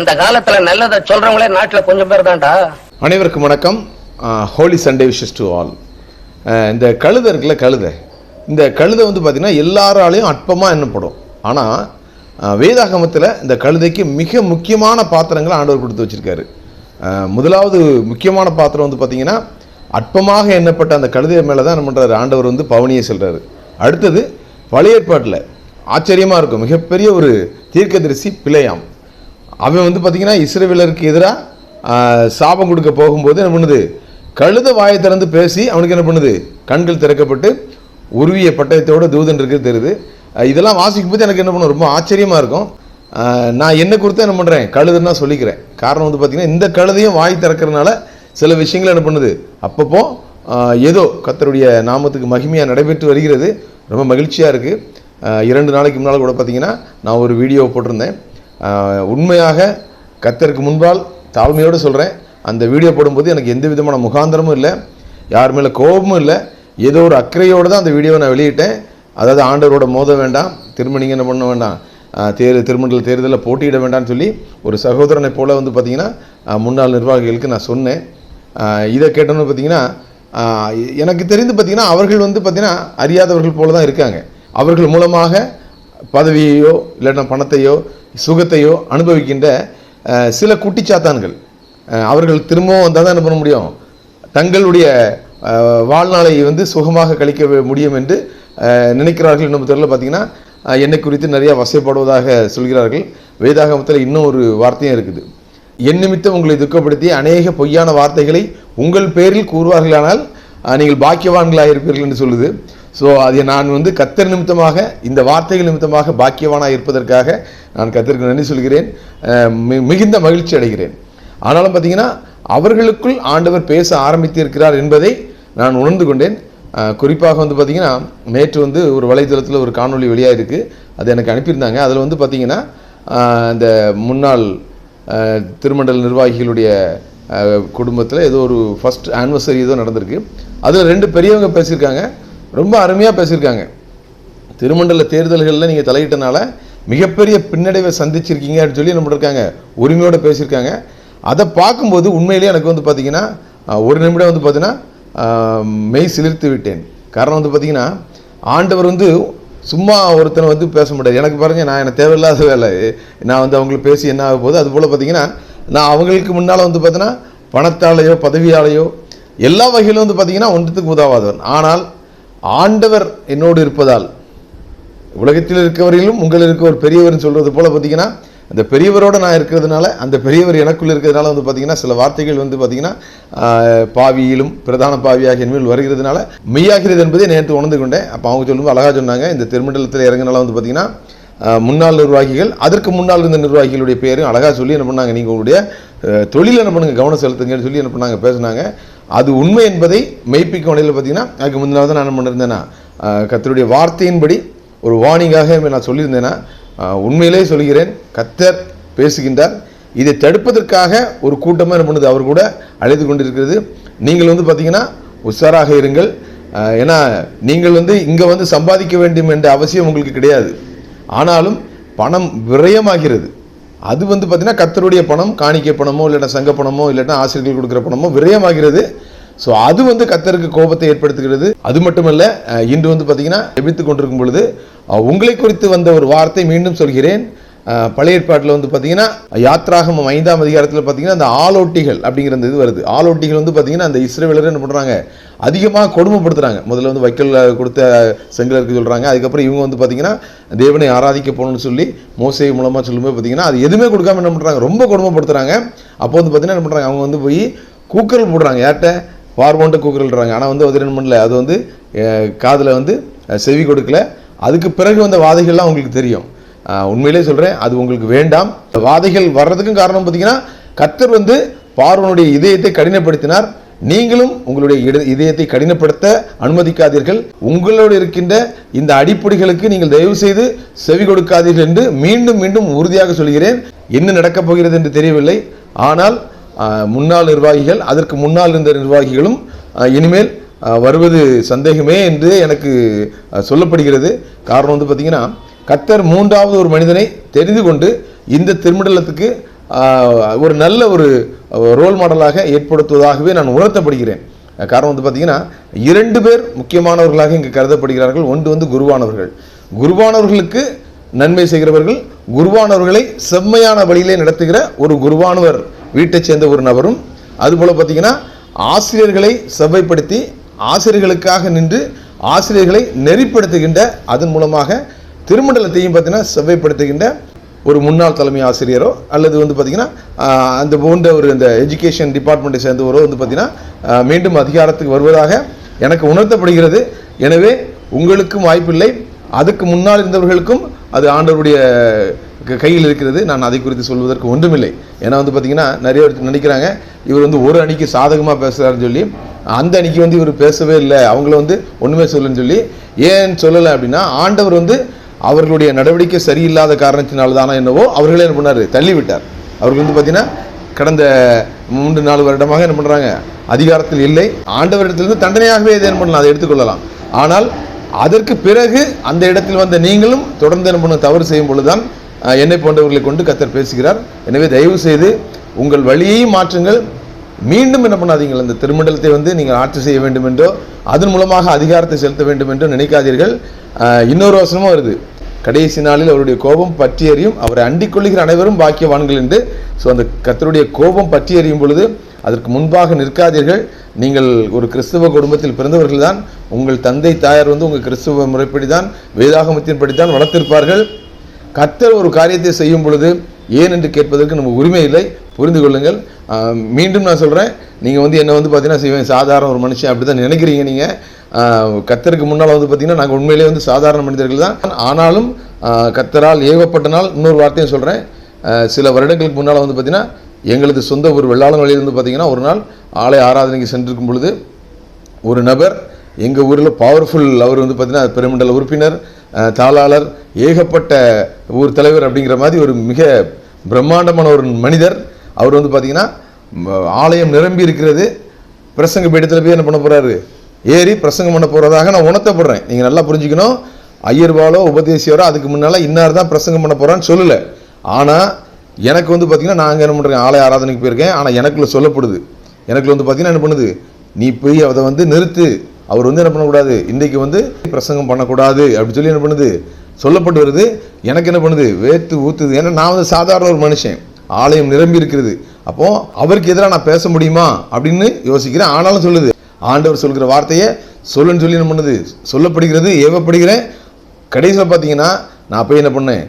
இந்த காலத்துல நல்லதை சொல்றவங்களே நாட்டில் கொஞ்சம் பேர் தான்டா. அனைவருக்கும் வணக்கம். Holy Sunday wishes to all இந்த கழுதை இருக்குல்ல கழுதை. இந்த கழுதை வந்து பார்த்திங்கன்னா எல்லாராலையும் அற்பமாக எண்ணப்படும். ஆனால் வேதாகமத்தில் இந்த கழுதைக்கு மிக முக்கியமான பாத்திரங்களை ஆண்டவர் கொடுத்து வச்சிருக்காரு. முதலாவது முக்கியமான பாத்திரம் வந்து பார்த்திங்கன்னா அற்பமாக எண்ணப்பட்ட அந்த கழுதை மேலே தான் என்ன பண்ணுறாரு ஆண்டவர் வந்து பவனியை சொல்கிறாரு அடுத்தது பழைய ஏற்பாட்டில் ஆச்சரியமாக இருக்கும். மிகப்பெரிய ஒரு தீர்க்கதரிசி பிழையாம். அவன் வந்து பார்த்தீங்கன்னா இஸ்ரேவேலருக்கு எதிராக சாபம் கொடுக்க போகும்போது என்ன பண்ணுது? கழுத வாயை திறந்து பேசி அவனுக்கு என்ன பண்ணுது? கண்கள் திறக்கப்பட்டு உருவிய பட்டயத்தோட தூதன் இருக்குது தெரியுது. இதெல்லாம் வாசிக்கும் போது எனக்கு என்ன பண்ணும்? ரொம்ப ஆச்சரியமாக இருக்கும். நான் என்ன குறித்து என்ன பண்ணுறேன் கழுதுன்னு சொல்லிக்கிறேன். காரணம் வந்து பார்த்தீங்கன்னா இந்த கழுதையும் வாய் திறக்கிறதுனால சில விஷயங்கள் என்ன பண்ணுது? அப்பப்போ ஏதோ கத்தருடைய நாமத்துக்கு மகிமையாக நடைபெற்று வருகிறது. ரொம்ப மகிழ்ச்சியாக இருக்குது இரண்டு நாளைக்கு முன்னால் கூட பார்த்திங்கன்னா நான் ஒரு வீடியோ போட்டிருந்தேன். உண்மையாக கத்தருக்கு முன்பால் தாழ்மையோடு சொல்கிறேன் அந்த வீடியோ போடும்போது எனக்கு எந்த விதமான முகாந்திரமும் இல்லை. யார் மேலே கோபமும் இல்லை. ஏதோ ஒரு அக்கறையோடு தான் அந்த வீடியோவை நான் வெளியிட்டேன். அதாவது ஆண்டவரோட மோத வேண்டாம். திரும்ப நீங்கள் என்ன பண்ண வேண்டாம். தேர் திருமண்டல தேர்தலில் போட்டியிட வேண்டாம்னு சொல்லி ஒரு சகோதரனை போல் வந்து பார்த்திங்கன்னா முன்னாள் நிர்வாகிகளுக்கு நான் சொன்னேன். இதை கேட்டோன்னு பார்த்தீங்கன்னா எனக்கு தெரிந்து பார்த்தீங்கன்னா அவர்கள் வந்து பார்த்திங்கன்னா அறியாதவர்கள் போல தான் இருக்காங்க. அவர்கள் மூலமாக பதவியையோ இல்லைன்னா பணத்தையோ சுகத்தையோ அனுபவிக்கின்ற சில குட்டிச்சாத்தான்கள். அவர்கள் திரும்பவும் வந்தால் தான் என்ன பண்ண முடியும்? தங்களுடைய வாழ்நாளை வந்து சுகமாக கழிக்க முடியும் என்று நினைக்கிறார்கள் என்னும் தெரியல பார்த்தீங்கன்னா என்னை குறித்து நிறையா வசைப்படுவதாக சொல்கிறார்கள். வேதாகமத்தில் இன்னும் ஒரு வார்த்தையும் இருக்குது. என் நிமித்தம் உங்களை துக்கப்படுத்தி அநேக பொய்யான வார்த்தைகளை உங்கள் பேரில் கூறுவார்களானால் நீங்கள் பாக்கியவான்களாக இருப்பீர்கள் என்று சொல்லுது. ஸோ அதை நான் வந்து கத்தர் நிமித்தமாக இந்த வார்த்தைகள் நிமித்தமாக பாக்கியவானாக இருப்பதற்காக நான் கத்தருக்கு நன்றி சொல்கிறேன் மி- மிகுந்த மகிழ்ச்சி அடைகிறேன். ஆனாலும் பார்த்தீங்கன்னா அவர்களுக்குள் ஆண்டவர் பேச ஆரம்பித்திருக்கிறார் என்பதை நான் உணர்ந்து கொண்டேன். குறிப்பாக வந்து பார்த்தீங்கன்னா நேற்று வந்து ஒரு வலைத்தளத்தில் ஒரு காணொளி வெளியாக இருக்குது அது எனக்கு அனுப்பியிருந்தாங்க. அதில் வந்து பார்த்தீங்கன்னா இந்த முன்னாள் திருமண்டல நிர்வாகிகளுடைய குடும்பத்தில் ஏதோ ஒரு ஃபர்ஸ்ட் ஆனிவர்சரி ஏதோ நடந்திருக்கு. அதில் ரெண்டு பெரியவங்க பேசியிருக்காங்க. ரொம்ப அருமையாக பேசியிருக்காங்க. திருமண்டல தேர்தல்களில் நீங்கள் தலையிட்டனால மிகப்பெரிய பின்னடைவை சந்திச்சிருக்கீங்க அப்படின்னு சொல்லி நம்ம இருக்காங்க உரிமையோடு பேசியிருக்காங்க. அதை பார்க்கும்போது உண்மையிலேயே எனக்கு வந்து பார்த்திங்கன்னா ஒரு நிமிடம் வந்து பார்த்தீங்கன்னா மெய் சிலிர்த்து விட்டேன். காரணம் வந்து பார்த்திங்கன்னா ஆண்டவர் வந்து சும்மா ஒருத்தனை வந்து பேச முடியாது எனக்கு பாருங்க நான் எனக்கு தேவையில்லாத வேலை. நான் வந்து அவங்களுக்கு பேசி என்ன ஆக போகுது அதுபோல் பார்த்தீங்கன்னா நான் அவங்களுக்கு முன்னால் வந்து பார்த்தீங்கன்னா பணத்தாலேயோ பதவியாலேயோ எல்லா வகையிலும் வந்து பார்த்தீங்கன்னா ஒன்றத்துக்கு உதவாதவன். ஆனால் ஆண்டவர் என்னோடு இருப்பதால் உலகத்தில் இருக்கவரையிலும் உங்கள் இருக்க ஒரு பெரியவர்னு சொல்கிறது போல் பார்த்தீங்கன்னா அந்த பெரியவரோட நான் இருக்கிறதுனால அந்த பெரியவர் எனக்குள்ள இருக்கிறதுனால வந்து பார்த்தீங்கன்னா சில வார்த்தைகள் வந்து பார்த்தீங்கன்னா பாவியிலும் பிரதான பாவியாக என்மேல் வருகிறதுனால மெய்யாகிறது என்பதை நேற்று உணர்ந்து கொண்டேன். அப்போ அவங்க சொல்லும்போது அழகாக சொன்னாங்க இந்த திருமண்டலத்தில் இறங்கினால வந்து பார்த்தீங்கன்னா முன்னாள் நிர்வாகிகள் அதற்கு முன்னால் இருந்த நிர்வாகிகளுடைய பேரும் அழகாக சொல்லி என்ன பண்ணாங்க நீங்கள் உங்களுடைய ஆஹ், தொழிலை என்ன பண்ணுங்கள் கவனம் செலுத்துங்கன்னு சொல்லி என்ன பண்ணாங்க பேசுனாங்க. அது உண்மை என்பதை மெய்ப்பிக்கும் வழியில் பார்த்தீங்கன்னா அதுக்கு முந்தினால தான் நான் என்ன பண்ணியிருந்தேன்னா கத்தருடைய வார்த்தையின்படி ஒரு வார்னிங்காக நான் சொல்லியிருந்தேன்னா உண்மையிலே சொல்கிறேன் கத்தர் பேசுகின்றார். இதை தடுப்பதற்காக ஒரு கூட்டமாக என்ன பண்ணுது அவர் கூட அழைத்து கொண்டிருக்கிறது. நீங்கள் வந்து பார்த்தீங்கன்னா உஷாராக இருங்கள். ஏன்னா நீங்கள் வந்து இங்கே வந்து சம்பாதிக்க வேண்டும் என்ற அவசியம் உங்களுக்கு கிடையாது. ஆனாலும் பணம் விரயமாகிறது. அது வந்து பார்த்திங்கன்னா கத்தருடைய பணம் காணிக்கை பணமோ இல்லைன்னா சங்க பணமோ இல்லைன்னா ஆசிரியர்கள் கொடுக்குற பணமோ விரயமாகிறது. ஸோ அது வந்து கத்தருக்கு கோபத்தை ஏற்படுத்துகிறது. அது மட்டுமல்ல இன்று வந்து பார்த்திங்கன்னா எபித்து கொண்டிருக்கும் பொழுது உங்களை குறித்து வந்த ஒரு வார்த்தை மீண்டும் சொல்கிறேன். பழைய ஏற்பாட்டில் வந்து பார்த்தீங்கன்னா யாத்ராகமம் ஐந்தாம் அதிகாரத்தில் பார்த்தீங்கன்னா அந்த ஆலோட்டிகள் அப்படிங்கிற அந்த இது வருது. ஆலோட்டிகள் வந்து பார்த்தீங்கன்னா அந்த இஸ்ரேவேலர் என்ன பண்ணுறாங்க அதிகமாக கொடுமைப்படுத்துகிறாங்க முதல்ல வந்து வைக்கல் கொடுத்த செங்கலருக்கு சொல்கிறாங்க அதுக்கப்புறம் இவங்க வந்து பார்த்தீங்கன்னா தேவனை ஆராதிக்க போகணும்னு சொல்லி மோசை மூலமாக சொல்லும்போது பார்த்தீங்கன்னா அது எதுவுமே கொடுக்காம என்ன பண்ணுறாங்க ரொம்ப கொடுமைப்படுத்துகிறாங்க அப்போ வந்து பார்த்தீங்கன்னா என்ன பண்ணுறாங்க அவங்க வந்து போய் கூக்கல் போடுறாங்க. யார்கிட்ட? பார்வோன்ட்ட கூக்கல்றாங்க ஆனால் வந்து அது என்ன பண்ணல அது வந்து காதில் வந்து செவி கொடுக்கல. அதுக்கு பிறகு வந்த வாதைகள்லாம் அவங்களுக்கு தெரியும். உண்மையிலே சொல்கிறேன் அது உங்களுக்கு வேண்டாம். வாதைகள் வர்றதுக்கும் காரணம் பார்த்தீங்கன்னா கர்த்தர் வந்து பார்வனுடைய இதயத்தை கடினப்படுத்தினார். நீங்களும் உங்களுடைய இட- இதயத்தை கடினப்படுத்த அனுமதிக்காதீர்கள். உங்களோடு இருக்கின்ற இந்த அடிப்படைகளுக்கு நீங்கள் தயவு செய்து செவி கொடுக்காதீர்கள் என்று மீண்டும் மீண்டும் உறுதியாக சொல்கிறேன். என்ன நடக்கப் போகிறது என்று தெரியவில்லை. ஆனால் முன்னாள் நிர்வாகிகள் அதற்கு முன்னால் இருந்த நிர்வாகிகளும் இனிமேல் வருவது சந்தேகமே என்று எனக்கு சொல்லப்படுகிறது. காரணம் வந்து பார்த்தீங்கன்னா கத்தர் மூன்றாவது ஒரு மனிதனை தெரிந்து கொண்டு இந்த திருமண்டலத்துக்கு ஒரு நல்ல ஒரு ரோல் மாடலாக ஏற்படுத்துவதாகவே நான் உணர்த்தப்படுகிறேன். காரணம் வந்து பார்த்தீங்கன்னா இரண்டு பேர் முக்கியமானவர்களாக இங்கு கருதப்படுகிறார்கள். ஒன்று வந்து குருவானவர்கள். குருவானவர்களுக்கு நன்மை செய்கிறவர்கள் குருவானவர்களை செம்மையான வழியிலே நடத்துகிற ஒரு குருவானவர் வீட்டைச் சேர்ந்த ஒரு நபரும் அதுபோல் பார்த்தீங்கன்னா ஆசிரியர்களை செவ்வைப்படுத்தி ஆசிரியர்களுக்காக நின்று ஆசிரியர்களை நெறிப்படுத்துகின்ற அதன் மூலமாக திருமண்டலத்தையும் பார்த்தீங்கன்னா செவ்வைப்படுத்துகின்ற ஒரு முன்னாள் தலைமை ஆசிரியரோ அல்லது வந்து பார்த்தீங்கன்னா அந்த போன்ற ஒரு இந்த எஜுகேஷன் டிபார்ட்மெண்ட்டை சேர்ந்தவரோ வந்து பார்த்தீங்கன்னா மீண்டும் அதிகாரத்துக்கு வருவதாக எனக்கு உணர்த்தப்படுகிறது. எனவே உங்களுக்கும் வாய்ப்பில்லை. அதுக்கு முன்னால் இருந்தவர்களுக்கும் அது ஆண்டவருடைய க- கையில் இருக்கிறது. நான் அதை குறித்து சொல்வதற்கு ஒன்றுமில்லை. ஏன்னா வந்து பார்த்தீங்கன்னா நிறைய பேர் நினைக்கிறாங்க இவர் வந்து ஒரு அணிக்கு சாதகமாக பேசுகிறாருன்னு சொல்லி. அந்த அணிக்கு வந்து இவர் பேசவே இல்லை. அவங்கள வந்து ஒன்றுமே சொல்லுன்னு சொல்லி. ஏன் சொல்லலை அப்படின்னா ஆண்டவர் வந்து அவர்களுடைய நடவடிக்கை சரியில்லாத காரணத்தினால தானே என்னவோ அவர்களே என்ன பண்ணார்? தள்ளிவிட்டார். அவர்கள் வந்து பார்த்தீங்கன்னா கடந்த மூன்று நாலு வருடமாக என்ன பண்ணுறாங்க அதிகாரத்தில் இல்லை. ஆண்டவரிடத்திலிருந்து தண்டனையாகவே இதை என்ன பண்ணலாம்? அதை எடுத்துக்கொள்ளலாம். ஆனால் அதற்கு பிறகு அந்த இடத்தில் வந்த நீங்களும் தொடர்ந்து என்ன பண்ண தவறு செய்யும் பொழுதுதான் என்னை போன்றவர்களை கொண்டு கத்தர் பேசுகிறார். எனவே தயவு செய்து உங்கள் வழியையும் மாற்றுங்கள். மீண்டும் என்ன பண்ணாதீங்கள். அந்த திருமண்டலத்தை வந்து நீங்கள் ஆட்சி செய்ய வேண்டும் என்றோ அதன் மூலமாக அதிகாரத்தை செலுத்த வேண்டும் என்றோ நினைக்காதீர்கள் இன்னொரு வசனமும் வருது. கடைசி நாளில் அவருடைய கோபம் பற்றி எறியும் அவரை அண்டிக் கொள்ளுகிற அனைவரும் பாக்கியவான்கள் என்று. ஸோ அந்த கத்தருடைய கோபம் பற்றி எறியும் பொழுது அதற்கு முன்பாக நிற்காதீர்கள். நீங்கள் ஒரு கிறிஸ்தவ குடும்பத்தில் பிறந்தவர்கள் தான் உங்கள் தந்தை தாயார் வந்து உங்கள் கிறிஸ்தவ முறைப்படி தான் வேதாகமத்தின்படி தான் வளர்த்திருப்பார்கள். கத்தர் ஒரு காரியத்தை செய்யும் பொழுது ஏன் என்று கேட்பதற்கு நமக்கு உரிமை இல்லை. புரிந்து கொள்ளுங்கள். மீண்டும் நான் சொல்கிறேன் நீங்கள் வந்து என்னை வந்து பார்த்தீங்கன்னா செய்வேன். சாதாரண ஒரு மனுஷன் அப்படி தான் நினைக்கிறீங்க நீங்கள் கத்தருக்கு முன்னால் வந்து பார்த்திங்கன்னா நாங்கள் உண்மையிலேயே வந்து சாதாரண மனிதர்கள் தான். ஆனாலும் கத்தரால் ஏகப்பட்ட ஏவப்பட்ட நாள் இன்னொரு வார்த்தையும் சொல்கிறேன் சில வருடங்களுக்கு முன்னால் வந்து பார்த்திங்கன்னா எங்களது சொந்த ஒரு வெள்ளாளன் வழியிலிருந்து பார்த்தீங்கன்னா ஒரு நாள் ஆலய ஆராதனைக்கு சென்றிருக்கும் பொழுது ஒரு நபர் எங்கள் ஊரில் பவர்ஃபுல் அவர் வந்து பார்த்திங்கன்னா பெருமண்டல உறுப்பினர் தாளாளர் ஏகப்பட்ட ஊர் தலைவர் அப்படிங்கிற மாதிரி ஒரு மிக பிரம்மாண்டமான ஒரு மனிதர். அவர் வந்து பார்த்திங்கன்னா ஆலயம் நிரம்பி இருக்கிறது. பிரசங்க பீடத்தில் போய் என்ன பண்ண போகிறாரு ஏறி பிரசங்கம் பண்ண போகிறதாக நான் உணர்த்தப்படுறேன். நீங்கள் நல்லா புரிஞ்சுக்கணும். ஐயர்வாலோ உபதேசியாரோ அதுக்கு முன்னால் இன்னார் தான் பிரசங்கம் பண்ண போகிறான்னு சொல்லலை. ஆனால் எனக்கு வந்து பார்த்தீங்கன்னா நாங்கள் என்ன பண்ணுறேன் ஆலய ஆராதனைக்கு போயிருக்கேன். ஆனால் எனக்குள்ள சொல்லப்படுது. எனக்குள்ள வந்து பார்த்தீங்கன்னா என்ன பண்ணுது? நீ போய் அதை வந்து நிறுத்து. அவர் வந்து என்ன பண்ணக்கூடாது? இன்றைக்கு வந்து பிரசங்கம் பண்ணக்கூடாது. அப்படின்னு சொல்லி என்ன பண்ணுது? சொல்லப்பட்டு வருது. எனக்கு என்ன பண்ணுது? வேத்து ஊத்துது. ஏன்னா நான் வந்து சாதாரண ஒரு மனுஷன். ஆலயம் நிரம்பி இருக்கிறது. அப்போது அவருக்கு எதிராக நான் பேச முடியுமா? அப்படின்னு யோசிக்கிறேன். ஆனாலும் சொல்லுது. ஆண்டவர் சொல்கிற வார்த்தையை சொல்லுன்னு சொல்லி என்ன பண்ணுது? சொல்லப்படுகிறது ஏவப்படுகிறேன். கடைசியில் பார்த்தீங்கன்னா நான் போய் என்ன பண்ணேன்?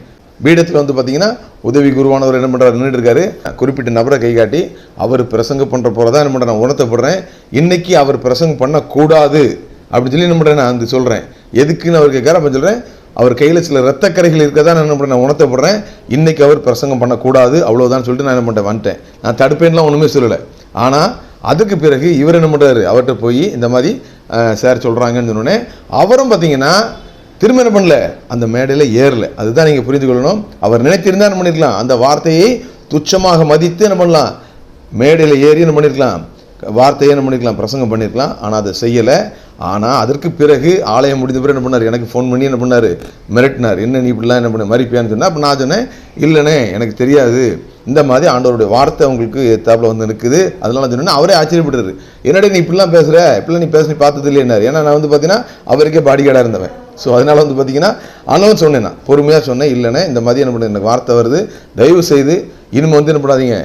பீடத்தில் வந்து பார்த்தீங்கன்னா உதவி குருவானவர் என்ன பண்ணுறாரு நின்றுட்டு இருக்காரு. குறிப்பிட்ட நபரை கை காட்டி அவர் பிரசங்கம் பண்ணுற போகிறதா என்ன பண்ணுறேன் நான் உணர்த்தப்படுறேன் இன்றைக்கி அவர் பிரசங்கம் பண்ணக்கூடாது. அப்படின்னு சொல்லி என்ன பண்ணுறேன் நான் வந்து சொல்கிறேன் எதுக்குன்னு அவர் கேட்காரு அப்போ சொல்கிறேன் அவர் கையில் சில ரத்தக்கரைகள் தான் நான் என்ன பண்ணுறேன் நான் உணர்த்தப்படுறேன் இன்றைக்கி அவர் பிரசங்கம் பண்ணக்கூடாது. அவ்வளோதான் சொல்லிட்டு நான் என்ன பண்ணிட்டேன்? வந்துட்டேன். நான் தடுப்பேன்லாம் ஒன்றுமே சொல்லலை. ஆனால் அதுக்கு பிறகு இவர் என்ன பண்ணுறாரு அவர்கிட்ட போய் இந்த மாதிரி சார் சொல்கிறாங்கன்னு சொன்னோடனே அவரும் பார்த்தீங்கன்னா திரும்ப என்ன பண்ணல. அந்த மேடையில் ஏறல. அதுதான் நீங்கள் புரிந்து கொள்ளணும். அவர் நினைத்திருந்தா என்ன பண்ணிருக்கலாம்? அந்த வார்த்தையை துச்சமாக மதித்து என்ன பண்ணலாம்? மேடையில் ஏறி என்ன பண்ணியிருக்கலாம் வார்த்தையை என்ன பண்ணியிருக்கலாம் பிரசங்கம் பண்ணியிருக்கலாம் ஆனால் அதை செய்யலை. ஆனால் அதற்கு பிறகு ஆலயம் முடிந்த பிறகு என்ன பண்ணார்? எனக்கு ஃபோன் பண்ணி என்ன பண்ணார்? மிரட்டினார். என்ன நீ இப்படிலாம் என்ன பண்ண மறிப்பியான்னு சொன்னால் அப்போ நான் சொன்னேன் இல்லைண்ணே எனக்கு தெரியாது. இந்த மாதிரி ஆண்டவருடைய வார்த்தை உங்களுக்கு ஏத்தாப்பில் வந்து நிற்குது. அதனால சொன்னேன் அவரே ஆச்சரியப்படுறாரு என்னடா நீ இப்படிலாம் பேசுகிற இப்படிலாம் நீ பேச நீ பார்த்தது இல்லைன்னாரு ஏன்னா நான் வந்து பார்த்தீங்கன்னா அவருக்கே பாடிகார்டாக இருந்தவன். ஸோ அதனால் வந்து பார்த்தீங்கன்னா ஆனாலும் சொன்னேன் நான். பொறுமையாக சொன்னேன் இல்லைண்ணே இந்த மாதிரி என்ன பண்ண எனக்கு வார்த்தை வருது. தயவு செய்து இனிமே வந்து என்ன பண்ணாதீங்க.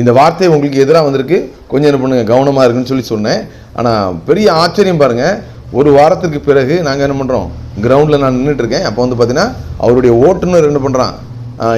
இந்த வார்த்தை உங்களுக்கு எதிராக வந்திருக்கு. கொஞ்சம் என்ன பண்ணுங்கள் கவனமாக இருக்குன்னு சொல்லி சொன்னேன். ஆனால் பெரிய ஆச்சரியம் பாருங்கள் ஒரு வாரத்துக்கு பிறகு நாங்கள் என்ன பண்ணுறோம் கிரவுண்டில் நான் நின்றுட்டு இருக்கேன். அப்போ வந்து பார்த்தீங்கன்னா அவருடைய ஓட்டுநர் என்ன பண்ணுறான்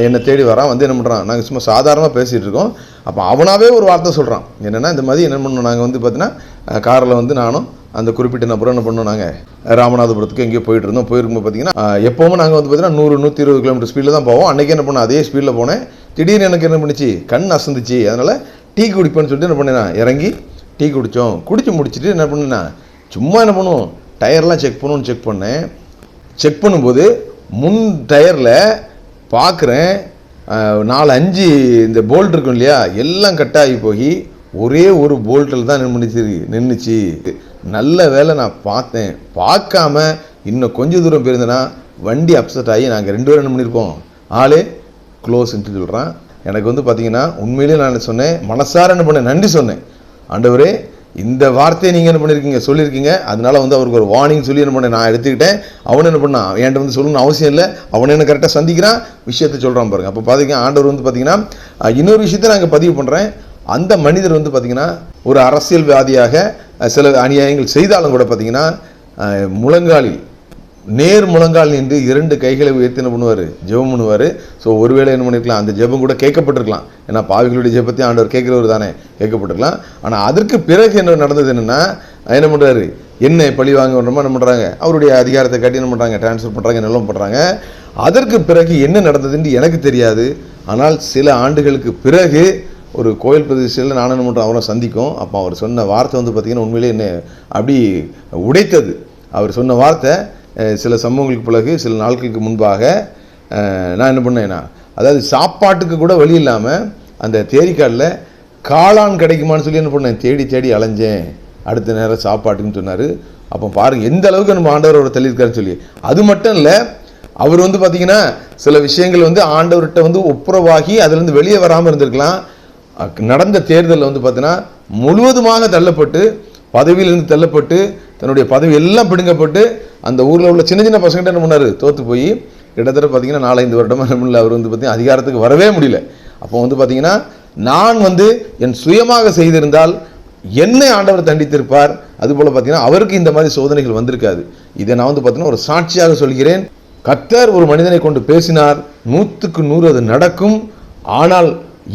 என்னை தேடி வரான். வந்து என்ன பண்ணுறான் நாங்கள் சும்மா சாதாரணமாக பேசிகிட்டு இருக்கோம். அப்போ அவனாவே ஒரு வார்த்தை சொல்கிறான் என்னென்னா இந்த மாதிரி என்ன பண்ணோம்? நாங்கள் வந்து பார்த்தீங்கன்னா காரில் வந்து நானும் அந்த குறிப்பிட்ட நபரும் என்ன பண்ணோம்? நாங்கள் ராமநாதபுரத்துக்கு எங்கேயோ போயிட்டு இருந்தோம். போயிருக்கும்போது பார்த்தீங்கன்னா எப்போவும் நாங்கள் வந்து பார்த்தீங்கன்னா நூறு நூற்றி இருபது கிலோமீட்டர் ஸ்பீடில் தான் போவோம். அன்றைக்கி என்ன பண்ணோம்? அதே ஸ்பீடில் போனேன். திடீர்னு எனக்கு என்ன பண்ணுச்சு? கண் அசந்துச்சு. அதனால் டீ குடிப்பேன்னு சொல்லிட்டு என்ன பண்ணேன் நான் இறங்கி டீ குடித்தோம் குடித்து முடிச்சுட்டு என்ன பண்ணேன் சும்மா என்ன பண்ணுவோம்? டயர்லாம் செக் பண்ணணும்னு செக் பண்ணேன். செக் பண்ணும்போது முன் டயரில் பார்க்குறேன் நாலு அஞ்சு இந்த போல்ட் இருக்கும் இல்லையா? எல்லாம் கட்டாகி போய் ஒரே ஒரு போல்ட்டில் தான் நின்றுச்சு நின்றுச்சு நல்ல வேலை நான் பார்த்தேன். பார்க்காம இன்னும் கொஞ்சம் தூரம் போயிருந்தேன்னா வண்டி அப்செட் ஆகி நாங்கள் ரெண்டு பேரும் என்ன பண்ணியிருப்போம் ஆளு க்ளோஸ்ன்ட்டு சொல்கிறான் எனக்கு வந்து பார்த்தீங்கன்னா உண்மையிலேயே நான் என்ன சொன்னேன்? மனசார என்ன பண்ணேன்? நன்றி சொன்னேன். ஆண்டவரே இந்த வார்த்தையை நீங்கள் என்ன பண்ணியிருக்கீங்க சொல்லியிருக்கீங்க. அதனால வந்து அவருக்கு ஒரு வார்னிங் சொல்லி என்ன பண்ணேன்? நான் எடுத்துக்கிட்டேன். அவன் என்ன பண்ணான்? என்கிட்ட வந்து சொல்லணும்னு அவசியம் இல்லை. அவனை என்ன கரெக்டாக சந்திக்கிறான். விஷயத்தை சொல்கிறான் பாருங்க. அப்போ பார்த்தீங்கன்னா ஆண்டவர் வந்து பார்த்தீங்கன்னா இன்னொரு விஷயத்தை நான் பதிவு பண்ணுறேன் அந்த மனிதர் வந்து பார்த்தீங்கன்னா ஒரு அரசியல்வாதியாக சில அநியாயங்கள் செய்தாலும் கூட பார்த்தீங்கன்னா முழங்காலில் நேர் முழங்கால் நின்று இரண்டு கைகளை உயர்த்தி என்ன பண்ணுவார் ஜெபம் பண்ணுவார் ஸோ ஒருவேளை என்ன பண்ணிருக்கலாம் அந்த ஜெபம் கூட கேட்கப்பட்டிருக்கலாம். ஏன்னா பாவிகளுடைய ஜெபத்தையும் ஆண்டவர் கேட்குறவர் தானே கேட்கப்பட்டிருக்கலாம். ஆனால் அதற்கு பிறகு என்ன நடந்தது என்னென்னா என்ன பண்ணுறாரு என்ன பழி வாங்க வேண்டுமோ என்ன பண்ணுறாங்க அவருடைய அதிகாரத்தை காட்டி என்ன பண்ணுறாங்க ட்ரான்ஸ்ஃபர் பண்ணுறாங்க நிலம் பண்ணுறாங்க அதற்கு பிறகு என்ன நடந்ததுன்னு எனக்கு தெரியாது. ஆனால் சில ஆண்டுகளுக்கு பிறகு ஒரு கோயில் பிரதேசத்தில் நானும் என்ன பண்ணுறோம் அவரை சந்திக்கும். அப்போ அவர் சொன்ன வார்த்தை வந்து பார்த்திங்கன்னா உண்மையிலே என்ன அப்படி உடைத்தது. அவர் சொன்ன வார்த்தை சில சம்பவங்களுக்கு பிறகு சில நாட்களுக்கு முன்பாக நான் என்ன பண்ணேன்னா அதாவது சாப்பாட்டுக்கு கூட வழி இல்லாமல் அந்த தேரிக்காடில் காளான் கிடைக்குமான்னு சொல்லி என்ன பண்ணேன் தேடி தேடி அலைஞ்சேன். அடுத்த நேரம் சாப்பாட்டுன்னு சொன்னார். அப்போ பாருங்க எந்த அளவுக்கு நம்ம ஆண்டவர் அவரை தள்ளியிருக்காருன்னு சொல்லி. அது மட்டும் இல்லை அவர் வந்து பார்த்திங்கன்னா சில விஷயங்கள் வந்து ஆண்டவர்கிட்ட வந்து ஒப்புரவாகி அதுலேருந்து வெளியே வராமல் இருந்திருக்கலாம். நடந்த தேர்தலில் வந்து பார்த்தீங்கன்னா முழுவதுமாக தள்ளப்பட்டு பதவியிலிருந்து தள்ளப்பட்டு தன்னுடைய பதவி எல்லாம் பிடுங்கப்பட்டு அந்த ஊரில் உள்ள சின்ன சின்ன பசங்கிட்ட என்ன பண்ணார்? தோற்று போய் கிட்டத்தட்ட பார்த்தீங்கன்னா நாலஞ்சு வருடமாக என்ன அவர் வந்து பார்த்தீங்கன்னா அதிகாரத்துக்கு வரவே முடியல. அப்போ வந்து பார்த்தீங்கன்னா நான் வந்து என் சுயமாக செய்திருந்தால் என்னை ஆண்டவர் தண்டித்திருப்பார். அதுபோல் பார்த்தீங்கன்னா அவருக்கு இந்த மாதிரி சோதனைகள் வந்திருக்காது. இதை நான் வந்து பார்த்தீங்கன்னா ஒரு சாட்சியாக சொல்கிறேன். கத்தர் ஒரு மனிதனை கொண்டு பேசினார். நூற்றுக்கு நூறு அது நடக்கும். ஆனால்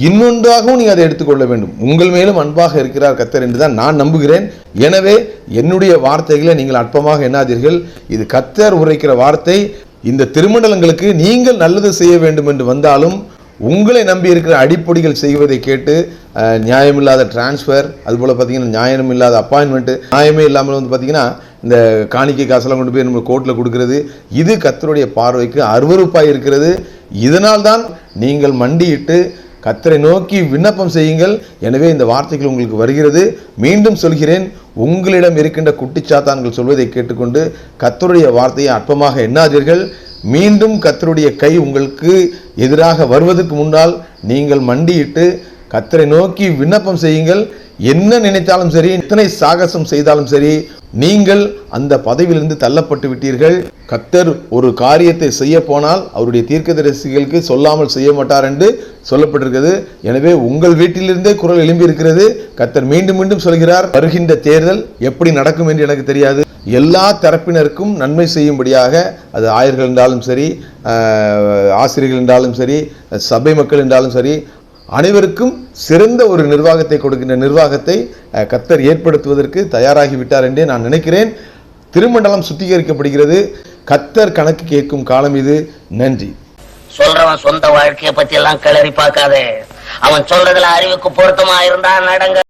இன்னொன்றாகவும் நீ அதை எடுத்துக்கொள்ள வேண்டும். உங்கள் மேலும் அன்பாக இருக்கிறார் கத்தர் என்று தான் நான் நம்புகிறேன். எனவே என்னுடைய வார்த்தைகளை நீங்கள் அற்பமாக எண்ணாதீர்கள். இது கத்தர் உரைக்கிற வார்த்தை. இந்த திருமண்டலங்களுக்கு நீங்கள் நல்லது செய்ய வேண்டும் என்று வந்தாலும் உங்களை நம்பி இருக்கிற அடிப்பொடிகள் செய்வதை கேட்டு நியாயமில்லாத டிரான்ஸ்ஃபர் அதுபோல் பார்த்தீங்கன்னா நியாயம் இல்லாத அப்பாயின்மெண்ட்டு நியாயமே இல்லாமல் வந்து பார்த்தீங்கன்னா இந்த காணிக்கை காசெல்லாம் கொண்டு போய் நம்ம கோர்ட்டில் கொடுக்கறது. இது கத்தருடைய பார்வைக்கு அருவறுப்பாக இருக்கிறது. இதனால் தான் நீங்கள் மண்டியிட்டு கத்தரை நோக்கி விண்ணப்பம் செய்யுங்கள். எனவே இந்த வார்த்தைகள் உங்களுக்கு வருகிறது. மீண்டும் சொல்கிறேன் உங்களிடம் இருக்கின்ற குட்டிச்சாத்தான்கள் சொல்வதை கேட்டுக்கொண்டு கத்தருடைய வார்த்தையை அற்பமாக எண்ணாதீர்கள். மீண்டும் கத்தருடைய கை உங்களுக்கு எதிராக வருவதற்கு முன்னால் நீங்கள் மண்டியிட்டு கத்தரை நோக்கி விண்ணப்பம் செய்யுங்கள். என்ன நினைத்தாலும் சரி எத்தனை சாகசம் செய்தாலும் சரி நீங்கள் அந்த பதவியிலிருந்து தள்ளப்பட்டு விட்டீர்கள். கத்தர் ஒரு காரியத்தை செய்ய போனால் அவருடைய தீர்க்கதரிசிகளுக்கு சொல்லாமல் செய்ய மாட்டார் என்று சொல்லப்பட்டிருக்கிறது. எனவே உங்கள் வீட்டிலிருந்தே குரல் எழும்பி இருக்கிறது. கத்தர் மீண்டும் மீண்டும் சொல்கிறார் வருகின்ற தேர்தல் எப்படி நடக்கும் என்று எனக்கு தெரியாது. எல்லா தரப்பினருக்கும் நன்மை செய்யும்படியாக அது ஆயர்கள் என்றாலும் சரி ஆசிரியர்கள் என்றாலும் சரி சபை மக்கள் என்றாலும் சரி அனைவருக்கும் சிறந்த ஒரு நிர்வாகத்தை கொடுக்கின்ற நிர்வாகத்தை கத்தர் ஏற்படுத்துவதற்கு தயாராகி விட்டார் என்றே நான் நினைக்கிறேன். திருமண்டலம் சுத்திகரிக்கப்படுகிறது. கத்தர் கணக்கு கேட்கும் காலம் இது. நன்றி. சொல்றவன் சொந்த வாழ்க்கையை பத்தி எல்லாம் கிளறி பார்க்காதே. அவன் சொல்றதுல அறிவுக்கு பொருத்தமா இருந்தா நடங்க.